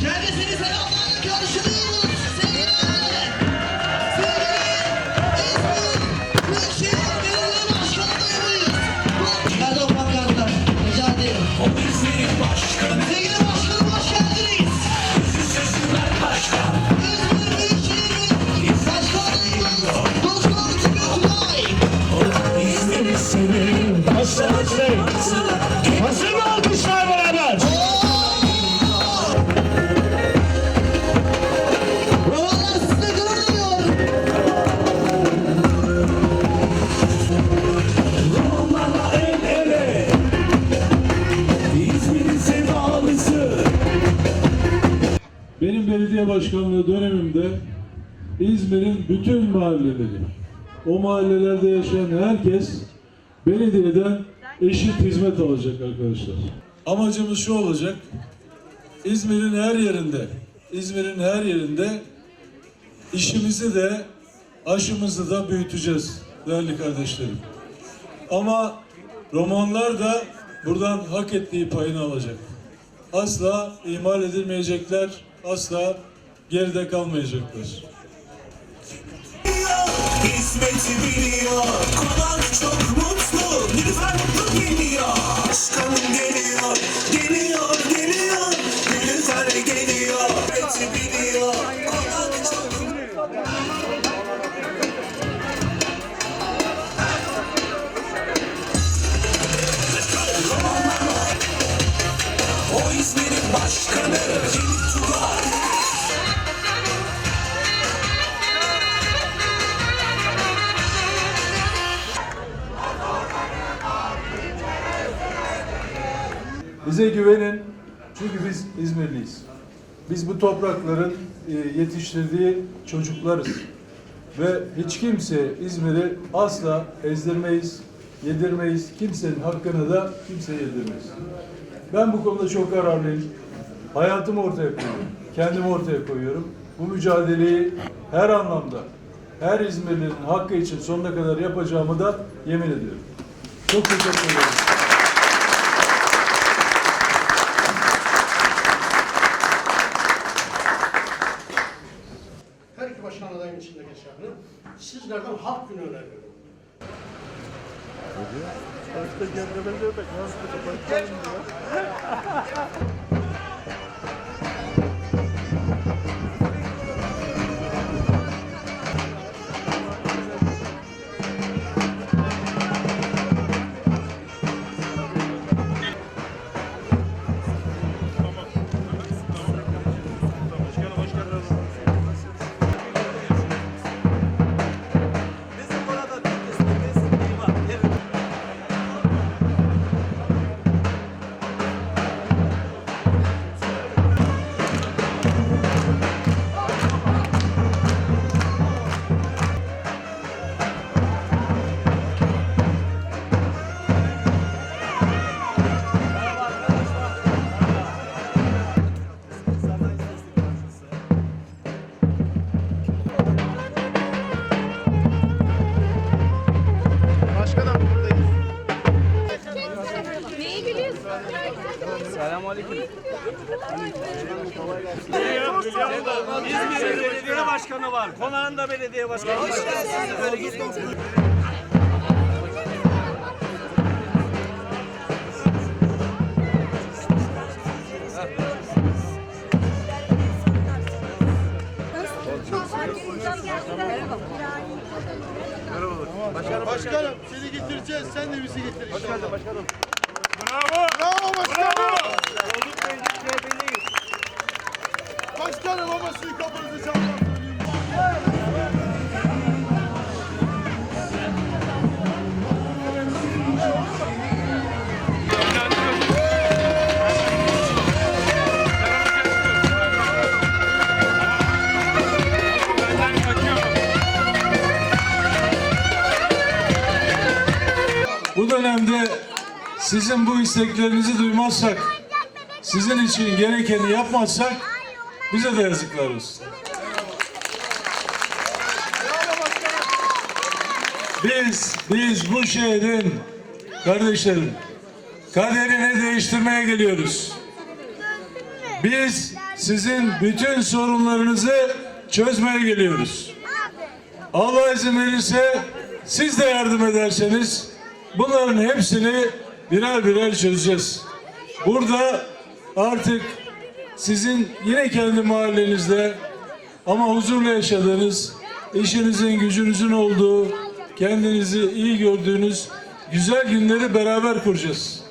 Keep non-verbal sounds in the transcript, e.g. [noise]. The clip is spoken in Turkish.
Kendisini selamlarla karşılıyoruz. Sevgiler. Sevgili İzmir Büyükşehir başkanlığı dönemimde İzmir'in bütün mahalleleri, o mahallelerde yaşayan herkes belediyeden eşit hizmet alacak arkadaşlar. Amacımız şu olacak, İzmir'in her yerinde, İzmir'in her yerinde işimizi de aşımızı da büyüteceğiz değerli kardeşlerim. Ama romanlar da buradan hak ettiği payını alacak. Asla ihmal edilmeyecekler, asla geride kalmayacaklar. Hizmeti biliyor. Konak çok mutlu. Nilüfer mutlu geliyor. Başkanım geliyor. Geliyor geliyor. Nilüfer geliyor. Hizmeti biliyor. Konak çok O İzmir'in başkanı Bize güvenin çünkü biz İzmirliyiz. Biz bu toprakların e, yetiştirdiği çocuklarız. Ve hiç kimse İzmir'i asla ezdirmeyiz, yedirmeyiz. Kimsenin hakkını da kimseye yedirmeyiz. Ben bu konuda çok kararlıyım. Hayatımı ortaya koyuyorum. Kendimi ortaya koyuyorum. Bu mücadeleyi her anlamda, her İzmirli'nin hakkı için sonuna kadar yapacağımı da yemin ediyorum. Çok teşekkür ederim. Sizlerden halk günü öneriyorum. Neye [laughs] İzmir'de belediye başkanı var. Konağında belediye başkanı var. Böyle gidin. Başkanım seni getireceğiz, sen de bizi getireceksin. Hoş geldin başkanım. Bravo dönemde sizin bu isteklerinizi duymazsak, sizin için gerekeni yapmazsak bize de yazıklar olsun. Biz, biz bu şehrin kardeşlerim kaderini değiştirmeye geliyoruz. Biz sizin bütün sorunlarınızı çözmeye geliyoruz. Allah izin verirse siz de yardım ederseniz bunların hepsini birer birer çözeceğiz. Burada artık sizin yine kendi mahallenizde ama huzurla yaşadığınız, işinizin, gücünüzün olduğu, kendinizi iyi gördüğünüz güzel günleri beraber kuracağız.